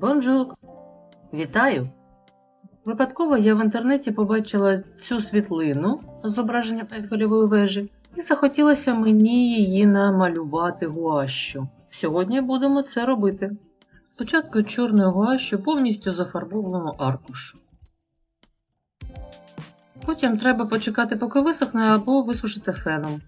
Бонжур! Вітаю! Випадково я в інтернеті побачила цю світлину з зображенням Ейфелевої вежі і захотілося мені її намалювати гуашю. Сьогодні будемо це робити. Спочатку чорною гуашю повністю зафарбовуємо аркуш. Потім треба почекати, поки висохне, або висушити феном.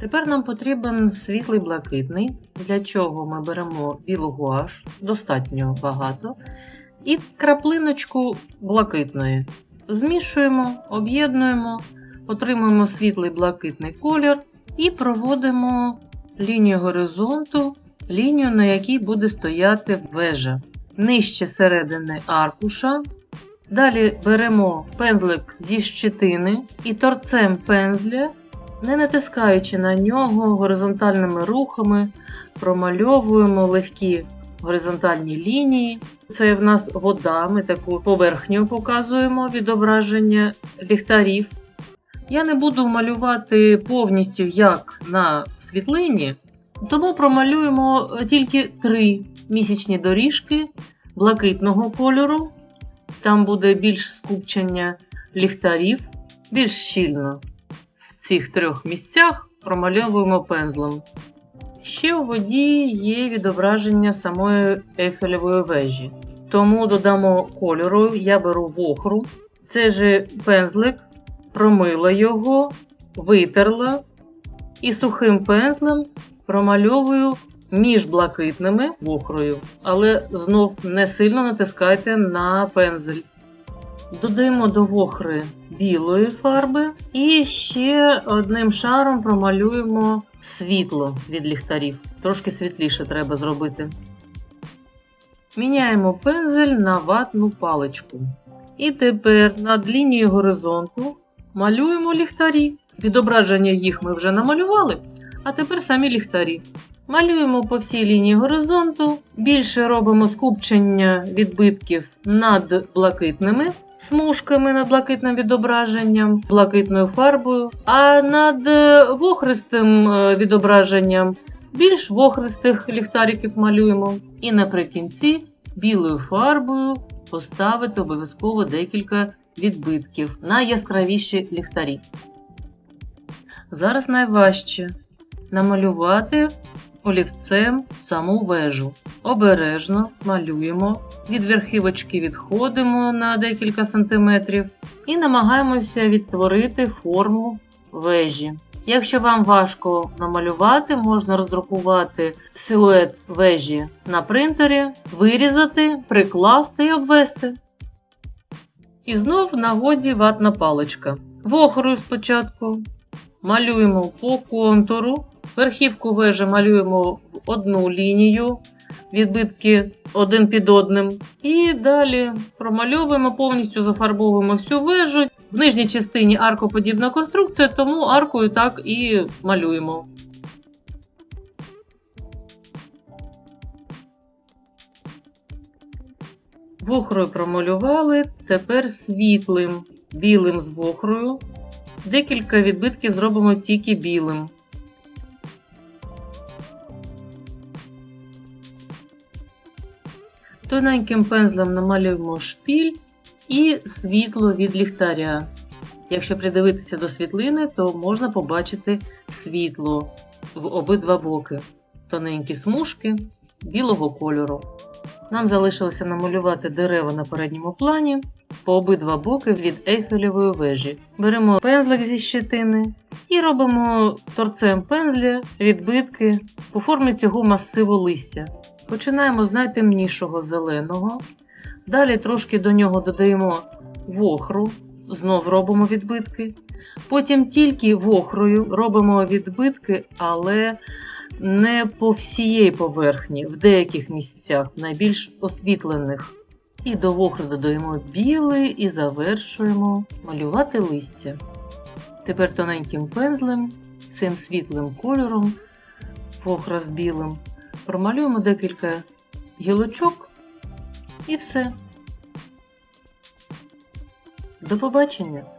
Тепер нам потрібен світлий блакитний, для чого ми беремо білу гуаш, достатньо багато, і краплиночку блакитної. Змішуємо, об'єднуємо, отримуємо світлий блакитний колір і проводимо лінію горизонту, лінію, на якій буде стояти вежа. Нижче середини аркуша. Далі беремо пензлик зі щитини і торцем пензля не натискаючи на нього горизонтальними рухами, промальовуємо легкі горизонтальні лінії. Це в нас вода, ми таку поверхню показуємо відображення ліхтарів. Я не буду малювати повністю як на світлині, тому промалюємо тільки три місячні доріжки блакитного кольору. Там буде більш скупчення ліхтарів, більш щільно цих трьох місцях промальовуємо пензлем. Ще у воді є відображення самої Ейфелевої вежі. Тому додамо кольору, я беру вохру. Цей же пензлик, промила його, витерла і сухим пензлем промальовую між блакитними вохрою, але знов не сильно натискайте на пензель. Додаємо до вохри білої фарби і ще одним шаром промалюємо світло від ліхтарів. Трошки світліше треба зробити. Міняємо пензель на ватну паличку. І тепер над лінією горизонту малюємо ліхтарі. Відображення їх ми вже намалювали, а тепер самі ліхтарі. Малюємо по всій лінії горизонту, більше робимо скупчення відбитків над блакитними смужками над блакитним відображенням, блакитною фарбою, а над е, вохристим е, відображенням більш вохристих ліхтариків малюємо. І наприкінці білою фарбою поставити обов'язково декілька відбитків на яскравіші ліхтарі. Зараз найважче намалювати олівцем саму вежу. Обережно малюємо, від верхівочки відходимо на декілька сантиметрів і намагаємося відтворити форму вежі. Якщо вам важко намалювати, можна роздрукувати силует вежі на принтері, вирізати, прикласти і обвести. І знов в нагоді ватна паличка. Вохрою спочатку малюємо по контуру Верхівку вежі малюємо в одну лінію, відбитки один під одним. І далі промальовуємо, повністю зафарбовуємо всю вежу. В нижній частині аркоподібна конструкція, тому аркою так і малюємо. Вохрою промалювали, тепер світлим, білим з вохрою. Декілька відбитків зробимо тільки білим. Тоненьким пензлем намалюємо шпіль і світло від ліхтаря. Якщо придивитися до світлини, то можна побачити світло в обидва боки, тоненькі смужки білого кольору. Нам залишилося намалювати дерева на передньому плані по обидва боки від ейфелевої вежі. Беремо пензлик зі щитини і робимо торцем пензля відбитки по формі цього масиву листя. Починаємо з найтемнішого зеленого. Далі трошки до нього додаємо вохру, знов робимо відбитки. Потім тільки вохрою робимо відбитки, але не по всієї поверхні, в деяких місцях, найбільш освітлених. І до вохри додаємо білий і завершуємо малювати листя. Тепер тоненьким пензлем, цим світлим кольором, вохра з білим. Промалюємо декілька гілочок і все. До побачення!